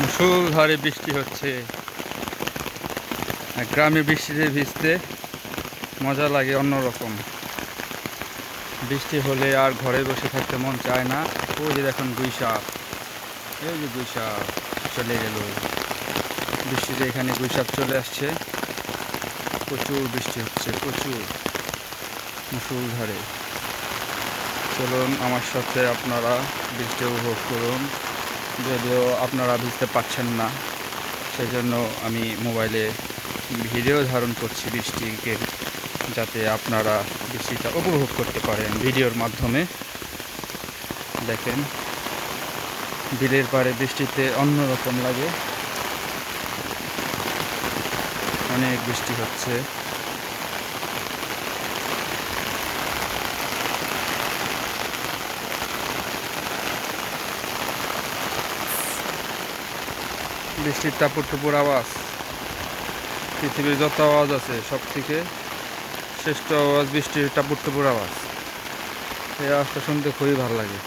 মুসুলধারে বৃষ্টি হচ্ছে। গ্রামে বৃষ্টিতে ভিজতে মজা লাগে অন্যরকম। বৃষ্টি হলে আর ঘরে বসে থাকতে মন চায় না। ওই যে দেখুন গুইসাপ এই যে গুইসাপ চলে গেল। বৃষ্টিতে এখানে গুইসাপ চলে আসছে। প্রচুর বৃষ্টি হচ্ছে, প্রচুর। মুসুলধারে চলুন আমার সাথে আপনারা বৃষ্টি উপভোগ করুন। যদিও আপনারা ভিজতে পারছেন না, সেজন্য আমি মোবাইলে ভিডিও ধারণ করছি বৃষ্টিকে, যাতে আপনারা বৃষ্টিটা উপভোগ করতে পারেন ভিডিওর মাধ্যমে। দেখেন, বিলের পাড়ে বৃষ্টিতে অন্যরকম লাগে। অনেক বৃষ্টি হচ্ছে। বৃষ্টির টাপুর টুপুর আওয়াজ। পৃথিবীর যত আওয়াজ আছে, সব থেকে শ্রেষ্ঠ আওয়াজ বৃষ্টির টাপুর টুপুর আওয়াজ। এই আওয়াজটা শুনতে খুবই ভালো লাগে।